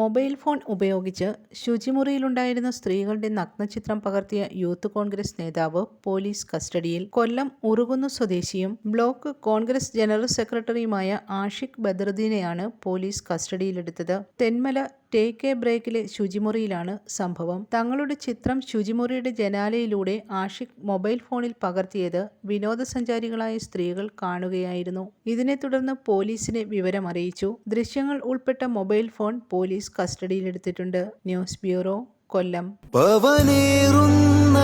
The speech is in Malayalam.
മൊബൈൽ ഫോൺ ഉപയോഗിച്ച് ശുചിമുറിയിലുണ്ടായിരുന്ന സ്ത്രീകളുടെ നഗ്നചിത്രം പകർത്തിയ യൂത്ത് കോൺഗ്രസ് നേതാവ് പോലീസ് കസ്റ്റഡിയിൽ കൊല്ലം ഉറുകുന്നു സ്വദേശിയും ബ്ലോക്ക് കോൺഗ്രസ് ജനറൽ സെക്രട്ടറിയുമായ ആഷിഖ് ബദറുദ്ദീനെയാണ് പോലീസ് കസ്റ്റഡിയിലെടുത്തത്. തെന്മല ടേക്ക് എ ബ്രേക്കിലെ ശുചിമുറിയിലാണ് സംഭവം. തങ്ങളുടെ ചിത്രം ശുചിമുറിയുടെ ജനാലയിലൂടെ ആഷിഖ് മൊബൈൽ ഫോണിൽ പകർത്തിയത് വിനോദസഞ്ചാരികളായ സ്ത്രീകൾ കാണുകയായിരുന്നു. ഇതിനെ തുടർന്ന് പോലീസിനെ വിവരം അറിയിച്ചു ദൃശ്യങ്ങൾ ഉൾപ്പെട്ട mobile phone police കസ്റ്റഡിയിലെടുത്തിട്ടുണ്ട്. News bureau Kollam. പവനേറുന്ന